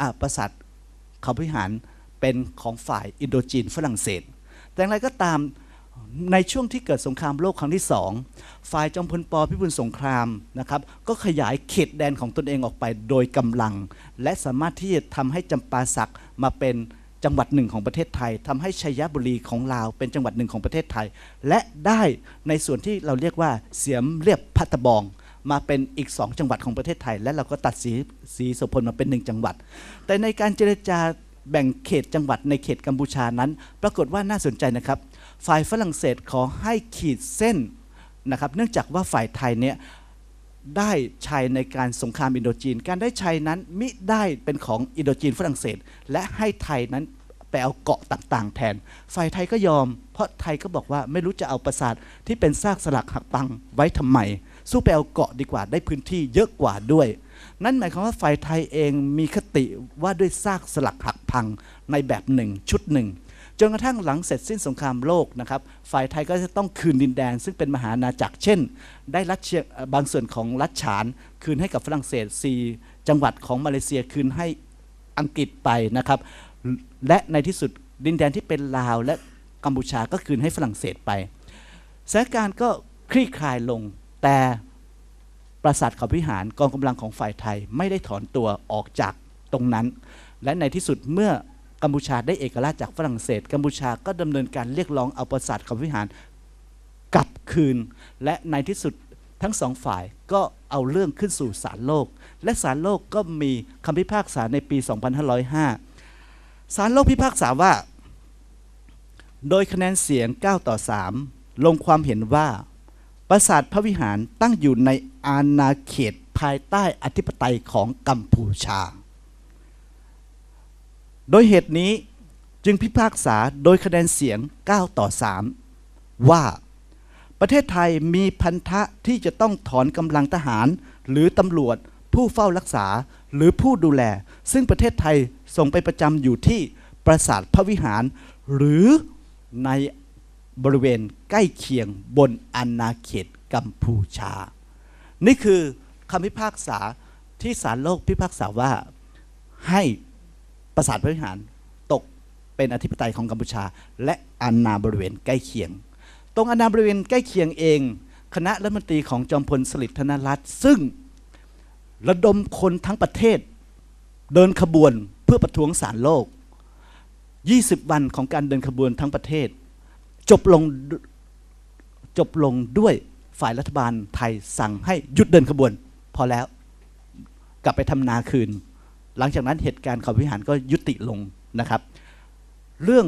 อะปราสาทเขาพิหารเป็นของฝ่ายอินโดจีนฝรั่งเศส แต่อย่างไรก็ตามในช่วงที่เกิดสงครามโลกครั้งที่สองฝ่ายจอมพลปพิบูลสงครามนะครับก็ขยายเขตแดนของตนเองออกไปโดยกำลัง และสามารถที่จะทำให้จำปาสักมาเป็นจังหวัดหนึ่งของประเทศไทยทำให้ชัยบุรีของลาวเป็นจังหวัดหนึ่งของประเทศไทย และได้ในส่วนที่เราเรียกว่าเสียมเรียบพัตะบอง มาเป็นอีกสองจังหวัดของประเทศไทย และเราก็ตัดสีสีโสพลมาเป็นหนึ่งจังหวัด แต่ในการเจรจาแบ่งเขตจังหวัดในเขตกัมพูชานั้น ปรากฏว่าน่าสนใจนะครับ ฝ่ายฝรั่งเศสขอให้ขีดเส้นนะครับเนื่องจากว่าฝ่ายไทยเนี่ยได้ชัยในการสงครามอินโดจีน การได้ชัยนั้นมิได้เป็นของอินโดจีนฝรั่งเศส และให้ไทยนั้นไปเอาเกาะต่างๆ แทน ฝ่ายไทยก็ยอม เพราะไทยก็บอกว่าไม่รู้จะเอาปราสาทที่เป็นซากสลักหักปังไว้ทำไม สู้ไปเอาเกาะดีกว่าได้พื้นที่เยอะกว่าด้วย นั่นหมายความว่าฝ่ายไทยเองมีคติว่าด้วยซากสลักหักพังในแบบหนึ่งชุดหนึ่งจนกระทั่งหลังเสร็จสิ้นสงครามโลกนะครับฝ่ายไทยก็จะต้องคืนดินแดน ซึ่งเป็นมหาอาณาจักรเช่น ได้รัฐบางส่วนของรัฐฉาน คืนให้กับฝรั่งเศส 4 จังหวัดของมาเลเซียคืนให้อังกฤษไปนะครับและในที่สุดดินแดนที่เป็นลาวและกัมพูชาก็คืนให้ฝรั่งเศสไปสถานการณ์ก็คลี่คลายลง แต่ปราสาทเขาพิหารกองกำลังของฝ่ายไทยไม่ได้ถอนตัวออกจากตรงนั้น และในที่สุดเมื่อกัมพูชาได้เอกราชจากฝรั่งเศส กัมพูชาก็ดำเนินการเรียกร้องเอาปราสาทเขาพิหารกลับคืน และในที่สุดทั้งสองฝ่ายก็เอาเรื่องขึ้นสู่ศาลโลก และศาลโลกก็มีคำพิพากษาในปี 2505 ศาลโลกพิพากษาว่า โดยคะแนนเสียง 9 ต่อ 3 ลงความเห็นว่า ปราสาทพระวิหารตั้งอยู่ในอาณาเขตภายใต้อธิปไตยของกัมพูชา โดยเหตุนี้จึงพิพากษาโดยคะแนนเสียง 9 ต่อ 3 ว่าประเทศไทยมีพันธะที่จะต้องถอนกำลังทหาร หรือตำรวจ ผู้เฝ้ารักษาหรือผู้ดูแล ซึ่งประเทศไทยส่งไปประจำอยู่ที่ปราสาทพระวิหาร หรือใน บริเวณใกล้เคียงบนอาณาเขตกัมพูชา นี่คือคำพิพากษาที่ศาลโลกพิพากษาว่าให้ปราสาทพระวิหารตกเป็นอธิปไตยของกัมพูชา และอาณาบริเวณใกล้เคียง ตรงอาณาบริเวณใกล้เคียงเอง คณะรัฐมนตรีของจอมพลสฤษดิ์ธนรัตน์ซึ่งระดมคนทั้งประเทศ เดินขบวนเพื่อประท้วงศาลโลก 20 วันของการเดินขบวนทั้งประเทศ จบลงจบลงด้วยฝ่ายรัฐบาลไทยสั่งให้หยุดเดินขบวน พอแล้วกลับไปทำนาคืน หลังจากนั้นเหตุการณ์เขาวิหารก็ยุติลงนะครับ เรื่อง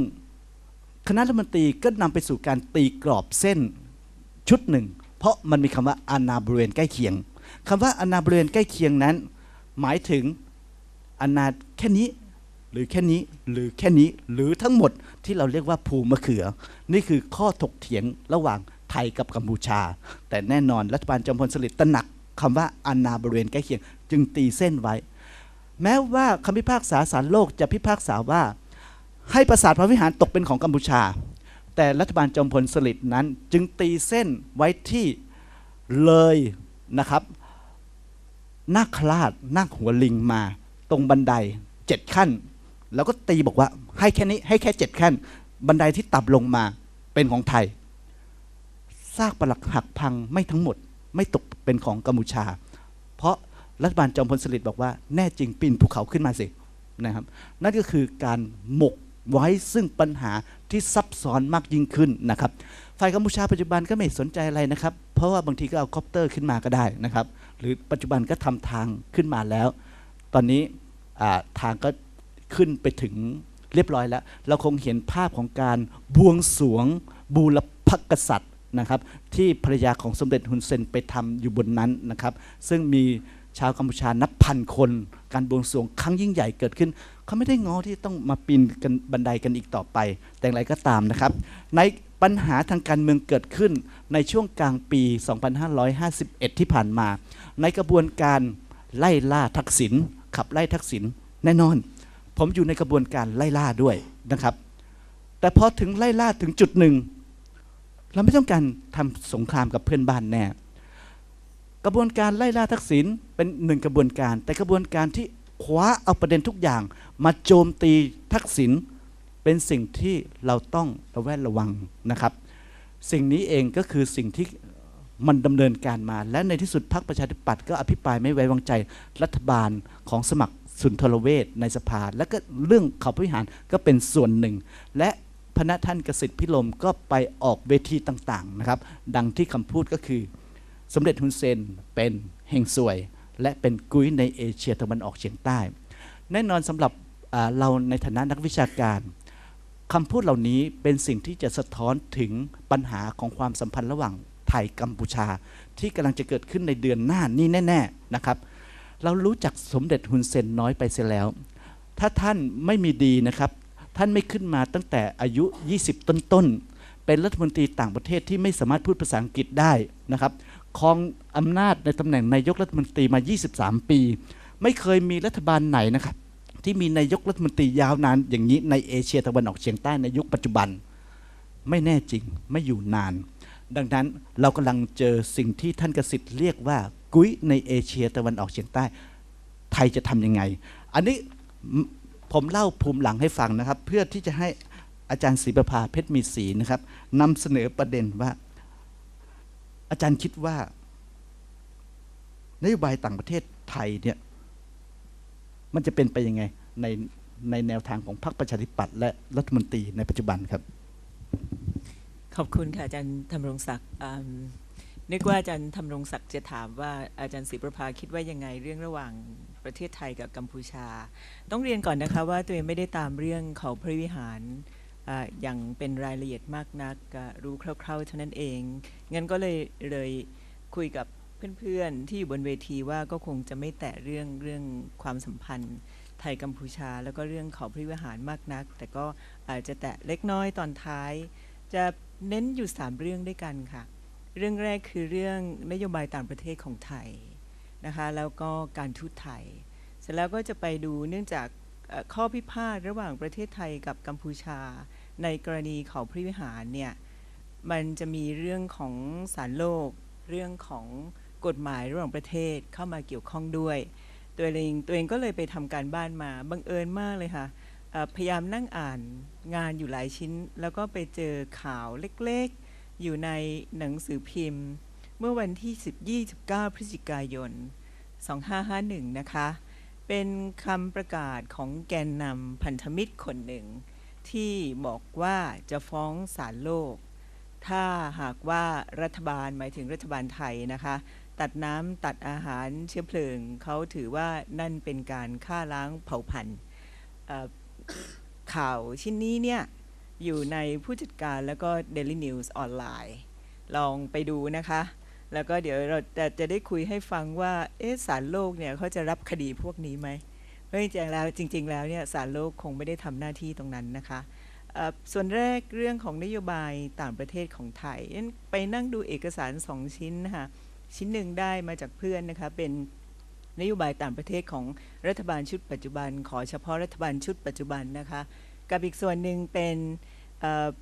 คณะรัฐมนตรีก็นำไปสู่การตีกรอบเส้นชุดหนึ่ง เพราะมันมีคำว่าอาณาบริเวณใกล้เคียงคำว่าอาณาบริเวณใกล้เคียงนั้น หมายถึงอาณาแค่นี้ หรือแค่นี้หรือแค่นี้หรือทั้งหมดที่เราเรียกว่าภูมะเขือ นี่คือข้อถกเถียงระหว่างไทยกับกัมพูชา แต่แน่นอนรัฐบาลจอมพลสฤษดิ์ตระหนักคำว่าอาณาบริเวณใกล้เคียง จึงตีเส้นไว้ แม้ว่าคำพิพากษาศาลโลกจะพิพากษาว่า ให้ปราสาทพระวิหารตกเป็นของกัมพูชา แต่รัฐบาลจอมพลสฤษดิ์นั้น จึงตีเส้นไว้ที่เลยนะครับนาคราชนาคหัวลิงมา ตรงบันไดเจ็ดขั้น แล้วก็ตีบอกว่าให้แค่นี้ให้แค่เจ็ดขั้น บันไดที่ต่ำลงมาเป็นของไทยซากปรักหักพังไม่ทั้งหมด ไม่ตกเป็นของกัมพูชา เพราะรัฐบาลจอมพลสฤษดิ์บอกว่าแน่จริงปีนภูเขาขึ้นมาสินะครับ นั่นก็คือการหมกไว้ซึ่งปัญหาที่ซับซ้อนมากยิ่งขึ้นนะครับฝ่ายกัมพูชาปัจจุบันก็ไม่สนใจอะไรนะครับ เพราะว่าบางทีก็เอาคอปเตอร์ขึ้นมาก็ได้นะครับ หรือปัจจุบันก็ทำทางขึ้นมาแล้ว ตอนนี้ทางก็ ขึ้นไปถึงเรียบร้อยแล้ว เราคงเห็นภาพของการบวงสวงบูรพกษัตริย์นะครับ ที่ภรรยาของสมเด็จฮุนเซนไปทำอยู่บนนั้นนะครับ ซึ่งมีชาวกัมพูชานับพันคน การบวงสรวงครั้งยิ่งใหญ่เกิดขึ้น เขาไม่ได้ง้อที่ต้องมาปีนกันบันไดกันอีกต่อไป แต่อย่างไรก็ตามนะครับ ในปัญหาทางการเมืองเกิดขึ้นในช่วงกลางปี 2551 ที่ผ่านมา ในกระบวนการไล่ล่าทักษิณขับไล่ทักษิณแน่นอน ผมอยู่ในกระบวนการไล่ล่าด้วยนะครับ แต่พอถึงไล่ล่าถึงจุดหนึ่ง เราไม่ต้องการทำสงครามกับเพื่อนบ้านแน่ กระบวนการไล่ล่าทักษิณเป็นหนึ่งกระบวนการ แต่กระบวนการที่คว้าเอาประเด็นทุกอย่าง มาโจมตีทักษิณเป็นสิ่งที่เราต้องระแวดระวังนะครับ สิ่งนี้เองก็คือสิ่งที่มันดำเนินการมา และในที่สุดพรรคประชาธิปัตย์ก็อภิปรายไม่ไว้วางใจรัฐบาลของสมัคร สุนทรเวชในสภา และก็เรื่องเขาพิหารก็เป็นส่วนหนึ่ง และพระท่านกสิทธิพิลมก็ไปออกเวทีต่างๆนะครับ ดังที่คำพูดก็คือ สมเด็จฮุนเซนเป็นเฮงซวย และเป็นกุ้ยในเอเชียตะวันออกเฉียงใต้ แน่นอนสำหรับเราในฐานะนักวิชาการคำพูดเหล่านี้เป็นสิ่งที่จะสะท้อนถึงปัญหาของความสัมพันธ์ระหว่างไทยกัมพูชา ที่กำลังจะเกิดขึ้นในเดือนหน้านี้แน่ ๆ นะครับ เรารู้จักสมเด็จฮุนเซนน้อยไปเสียแล้ว ถ้าท่านไม่มีดีนะครับ ท่านไม่ขึ้นมาตั้งแต่อายุ 20 ต้นๆ เป็นรัฐมนตรีต่างประเทศที่ไม่สามารถพูดภาษาอังกฤษได้นะครับครองอำนาจในตำแหน่งนายกรัฐมนตรีมา 23 ปี ไม่เคยมีรัฐบาลไหนนะครับ ที่มีนายกรัฐมนตรียาวนานอย่างนี้ในเอเชียตะวันออกเฉียงใต้ในยุคปัจจุบัน ไม่แน่จริงไม่อยู่นาน ดังนั้นเรากำลังเจอสิ่งที่ท่านกสิทธิ์เรียกว่า กุ้ยในเอเชียตะวันออกเฉียงใต้ ไทยจะทำยังไง อันนี้ผมเล่าภูมิหลังให้ฟังนะครับ เพื่อที่จะให้อาจารย์ศรีประภาเพชรมีศรีนะครับนำเสนอประเด็นว่า อาจารย์คิดว่านโยบายต่างประเทศไทยเนี่ยมันจะเป็นไปยังไงในในแนวทางของพรรคประชาธิปัตย์และรัฐมนตรีในปัจจุบันครับ ขอบคุณค่ะอาจารย์ธำรงศักดิ์อืม นึกว่าอาจารย์ธำรงศักดิ์จะถามว่าอาจารย์ศรีประภาคิดว่ายังไงเรื่องระหว่างประเทศไทยกับกัมพูชา ต้องเรียนก่อนนะคะว่าตัวเองไม่ได้ตามเรื่องเขาพระวิหารออย่างเป็นรายละเอียดมากนักรู้คร่าวๆเท่านั้นเองงั้นก็เลยเลยคุยกับเพื่อนๆที่อยู่บนเวทีว่าก็คงจะไม่แตะเรื่องเรื่องความสัมพันธ์ไทยกัมพูชา แล้วก็เรื่องเขาพระวิหารมากนัก แต่ก็อาจจะแตะเล็กน้อยตอนท้าย จะเน้นอยู่3เรื่องด้วยกันค่ะ เรื่องแรกคือเรื่องนโยบายต่างประเทศของไทยนะคะแล้วก็การทูตไทย เสร็จแล้วก็จะไปดูเนื่องจากข้อพิพาทระหว่างประเทศไทยกับกัมพูชา ในกรณีเขาพระวิหารเนี่ยมันจะมีเรื่องของสารโลก เรื่องของกฎหมายระหว่างประเทศเข้ามาเกี่ยวข้องด้วย ตัวเองตัวเองก็เลยไปทำการบ้านมาบังเอิญมากเลยค่ะพยายามนั่งอ่านงานอยู่หลายชิ้น แล้วก็ไปเจอข่าวเล็ก อยู่ในหนังสือพิมพ์ เมื่อวันที่10 29 พฤศจิกายน 2551 นะคะ เป็นคำประกาศของแกนนำพันธมิตรคนหนึ่ง ที่บอกว่าจะฟ้องศาลโลก ถ้าหากว่ารัฐบาลหมายถึงรัฐบาลไทยนะคะ ตัดน้ำตัดอาหารเชื้อเพลิง เขาถือว่านั่นเป็นการฆ่าล้างเผ่าพันธุ์ข่าวชิ้นนี้เนี่ย อยู่ในผู้จัดการแล้วก็ Daily News ออนไลน์ ลองไปดูนะคะ แล้วก็เดี๋ยวเราจะจะได้คุยให้ฟังว่าเอ๊ะศาลโลกเนี่ยเขาจะรับคดีพวกนี้ไหมเพราะจริงๆแล้วจริง ๆ แล้วเนี่ยศาลโลกคงไม่ได้ทำหน้าที่ตรงนั้นนะคะส่วนแรกเรื่องของนโยบายต่างประเทศของไทย ไปนั่งดูเอกสารสองชิ้นนะคะชิ้นหนึ่งได้มาจากเพื่อนนะคะเป็นนโยบายต่างประเทศของรัฐบาลชุดปัจจุบัน ขอเฉพาะรัฐบาลชุดปัจจุบันนะคะ กับอีกส่วนหนึ่งเป็น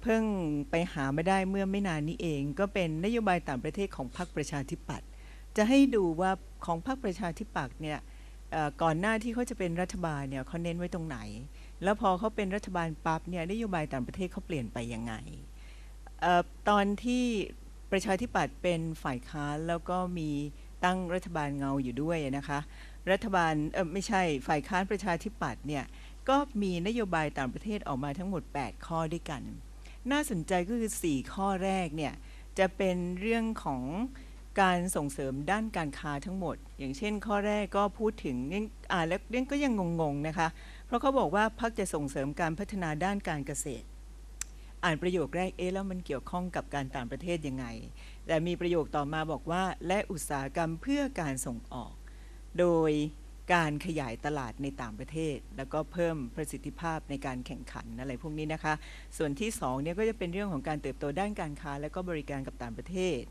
เพิ่งไปหาไม่ได้เมื่อไม่นานนี้เอง ก็เป็นนโยบายต่างประเทศของพรรคประชาธิปัตย์จะให้ดูว่าของพรรคประชาธิปัตย์เนี่ยก่อนหน้าที่เขาจะเป็นรัฐบาลเนี่ยเขาเน้นไว้ตรงไหน แล้วพอเขาเป็นรัฐบาลปั๊บเนี่ยนโยบายต่างประเทศเขาเปลี่ยนไปยังไงออตอนที่ประชาธิปัตย์เป็นฝ่ายค้านแล้วก็มีตั้งรัฐบาลเงาอยู่ด้วยนะคะ รัฐบาลไม่ใช่ฝ่ายค้านประชาธิปัตย์เนี่ย ก็มีนโยบายต่างประเทศออกมาทั้งหมด 8 ข้อด้วยกัน น่าสนใจก็คือ 4 ข้อแรกเนี่ยจะเป็นเรื่องของการส่งเสริมด้านการค้าทั้งหมด อย่างเช่น ข้อแรกก็พูดถึงอ่านแล้วยังก็ยังงงๆนะคะ เพราะเขาบอกว่าพรรคจะส่งเสริมการพัฒนาด้านการเกษตร อ่านประโยคแรกเอ๊ะแล้วมันเกี่ยวข้องกับการต่างประเทศยังไง แต่มีประโยคต่อมาบอกว่าและอุตสาหกรรมเพื่อการส่งออก โดย การขยายตลาดในต่างประเทศ แล้วก็เพิ่มประสิทธิภาพในการแข่งขันอะไรพวกนี้นะคะ ส่วนที่2เนี่ยก็จะเป็นเรื่องของการเติบโตด้านการค้า และก็บริการกับต่างประเทศ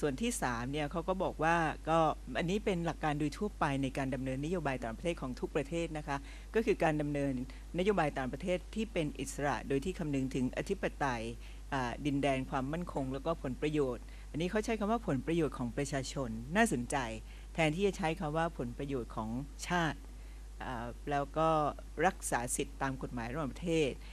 ส่วนที่3เนี่ยเขาก็บอกว่าก็อันนี้เป็นหลักการโดยทั่วไปในการดำเนินนโยบายต่างประเทศของทุกประเทศนะคะ ก็คือการดำเนินนโยบายต่างประเทศที่เป็นอิสระ โดยที่คำนึงถึงอธิปไตยดินแดนความมั่นคง แล้วก็ผลประโยชน์ อันนี้เขาใช้คำว่าผลประโยชน์ของประชาชนน่าสนใจ นที่จะใช้คำว่าผลประโยชน์ของชาติ แล้วก็รักษาสิทธิตามกฎหมายระหว่างประเทศ